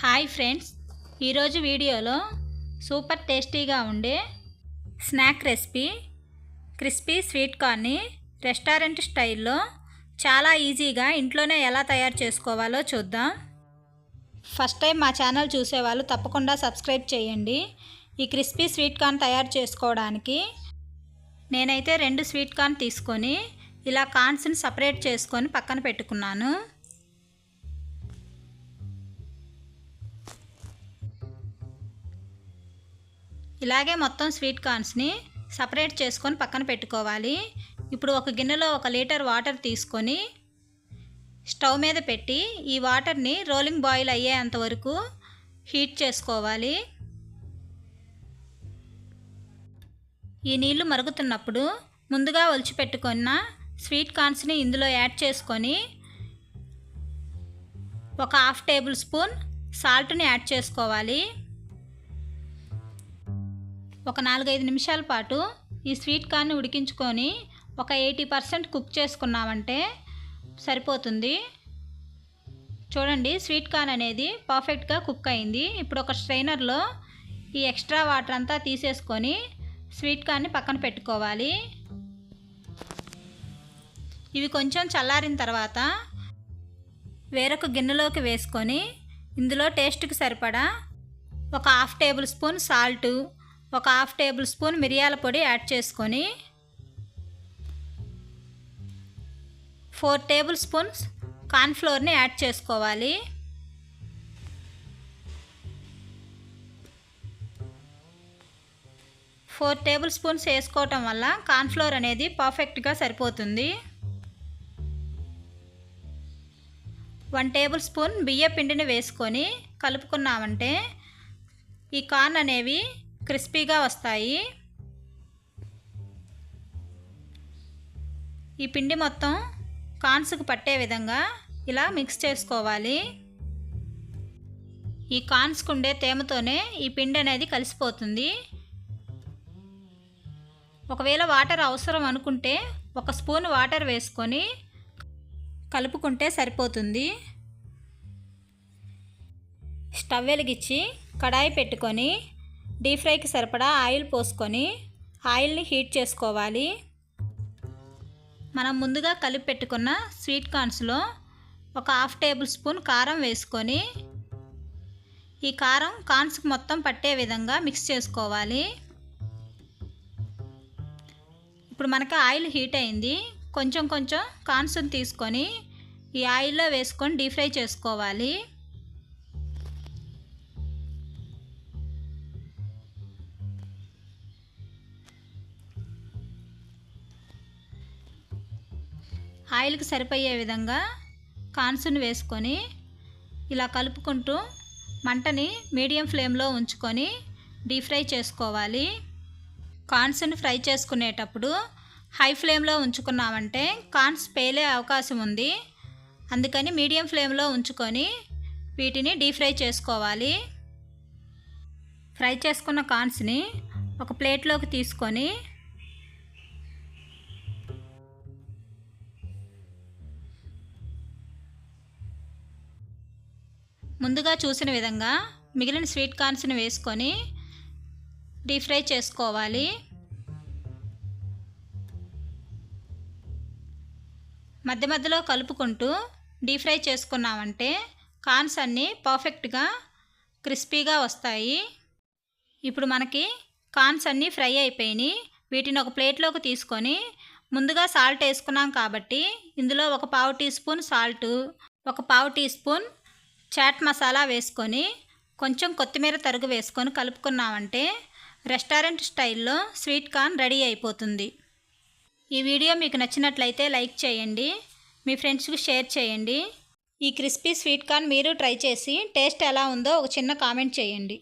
Hi friends. ఈరోజు వీడియోలో super టేస్టీగా ఉండే స్నాక్ రెసిపీ క్రిస్పీ స్వీట్ కార్న్ని రెస్టారెంట్ స్టైల్లో చాలా ఈజీగా ఇంట్లోనే ఎలా తయారు చేసుకోవాలో చూద్దాం. ఫస్ట్ టైం మా ఛానల్ చూసేవాళ్ళు తప్పకుండా సబ్స్క్రైబ్ చేయండి. ఈ క్రిస్పీ స్వీట్ కార్న్ తయారు చేసుకోవడానికి నేనైతే రెండు స్వీట్ కార్న్ తీసుకొని ఇలా కార్న్స్ని సపరేట్ చేసుకొని పక్కన పెట్టుకున్నాను. ఇలాగే మొత్తం స్వీట్ కార్న్స్ని సపరేట్ చేసుకొని పక్కన పెట్టుకోవాలి. ఇప్పుడు ఒక గిన్నెలో ఒక లీటర్ వాటర్ తీసుకొని స్టవ్ మీద పెట్టి ఈ వాటర్ని రోలింగ్ బాయిల్ అయ్యేంత వరకు హీట్ చేసుకోవాలి. ఈ నీళ్ళు మరుగుతున్నప్పుడు ముందుగా ఒలిచిపెట్టుకున్న స్వీట్ కార్న్స్ని ఇందులో యాడ్ చేసుకొని ఒక హాఫ్ టేబుల్ స్పూన్ సాల్ట్ని యాడ్ చేసుకోవాలి. ఒక నాలుగైదు నిమిషాల పాటు ఈ స్వీట్ కార్న్ ఉడికించుకొని ఒక ఎయిటీ పర్సెంట్ కుక్ చేసుకున్నామంటే సరిపోతుంది. చూడండి స్వీట్ కార్న్ అనేది పర్ఫెక్ట్గా కుక్ అయింది. ఇప్పుడు ఒక స్ట్రైనర్లో ఈ ఎక్స్ట్రా వాటర్ అంతా తీసేసుకొని స్వీట్ కార్న్ని పక్కన పెట్టుకోవాలి. ఇవి కొంచెం చల్లారిన తర్వాత వేరొక గిన్నెలోకి వేసుకొని ఇందులో టేస్ట్కి సరిపడా ఒక హాఫ్ టేబుల్ స్పూన్ సాల్టు ఒక హాఫ్ టేబుల్ స్పూన్ మిరియాల పొడి యాడ్ చేసుకొని ఫోర్ టేబుల్ స్పూన్స్ కార్న్ఫ్లోర్ని యాడ్ చేసుకోవాలి. ఫోర్ టేబుల్ స్పూన్స్ వేసుకోవటం వల్ల కార్న్ఫ్లోర్ అనేది పర్ఫెక్ట్గా సరిపోతుంది. వన్ టేబుల్ స్పూన్ బియ్య పిండిని వేసుకొని కలుపుకున్నామంటే ఈ కార్న్ అనేవి క్రిస్పీగా వస్తాయి. ఈ పిండి మొత్తం కాన్స్కు పట్టే విధంగా ఇలా మిక్స్ చేసుకోవాలి. ఈ కాన్స్కు ఉండే తేమతోనే ఈ పిండి అనేది కలిసిపోతుంది. ఒకవేళ వాటర్ అవసరం అనుకుంటే ఒక స్పూన్ వాటర్ వేసుకొని కలుపుకుంటే సరిపోతుంది. స్టవ్ వెలిగించి కడాయి పెట్టుకొని డీప్ ఫ్రైకి సరిపడా ఆయిల్ పోసుకొని ఆయిల్ని హీట్ చేసుకోవాలి. మనం ముందుగా కలిపి పెట్టుకున్న స్వీట్ కార్న్స్లో ఒక హాఫ్ టేబుల్ స్పూన్ కారం వేసుకొని ఈ కారం కార్న్స్కి మొత్తం పట్టే విధంగా మిక్స్ చేసుకోవాలి. ఇప్పుడు మనకి ఆయిల్ హీట్ అయింది. కొంచెం కొంచెం కార్న్స్ని తీసుకొని ఈ ఆయిల్లో వేసుకొని డీప్ ఫ్రై చేసుకోవాలి. ఆయిల్కి సరిపోయే విధంగా కాన్సును వేసుకొని ఇలా కలుపుకుంటూ మంటని మీడియం ఫ్లేమ్లో ఉంచుకొని డీప్ ఫ్రై చేసుకోవాలి. కాన్స్ని ఫ్రై చేసుకునేటప్పుడు హై ఫ్లేమ్లో ఉంచుకున్నామంటే కాన్స్ పేలే అవకాశం ఉంది. అందుకని మీడియం ఫ్లేమ్లో ఉంచుకొని వీటిని డీప్ ఫ్రై చేసుకోవాలి. ఫ్రై చేసుకున్న కాన్స్ని ఒక ప్లేట్లోకి తీసుకొని ముందుగా చూసిన విధంగా మిగిలిన స్వీట్ కార్న్స్ని వేసుకొని డీప్ ఫ్రై చేసుకోవాలి. మధ్య మధ్యలో కలుపుకుంటూ డీప్ ఫ్రై చేసుకున్నామంటే కార్న్స్ అన్నీ పర్ఫెక్ట్గా క్రిస్పీగా వస్తాయి. ఇప్పుడు మనకి కార్న్స్ అన్నీ ఫ్రై అయిపోయినాయి. వీటిని ఒక ప్లేట్లోకి తీసుకొని ముందుగా సాల్ట్ వేసుకున్నాం కాబట్టి ఇందులో ఒక పావు టీ స్పూన్ సాల్టు ఒక పావు టీ స్పూన్ చాట్ మసాలా వేసుకొని కొంచెం కొత్తిమీర తరుగు వేసుకొని కలుపుకున్నామంటే రెస్టారెంట్ స్టైల్లో స్వీట్ కార్న్ రెడీ అయిపోతుంది. ఈ వీడియో మీకు నచ్చినట్లయితే లైక్ చేయండి మీ ఫ్రెండ్స్కి షేర్ చేయండి. ఈ క్రిస్పీ స్వీట్ కార్న్ మీరు ట్రై చేసి టేస్ట్ ఎలా ఉందో ఒక చిన్న కామెంట్ చేయండి.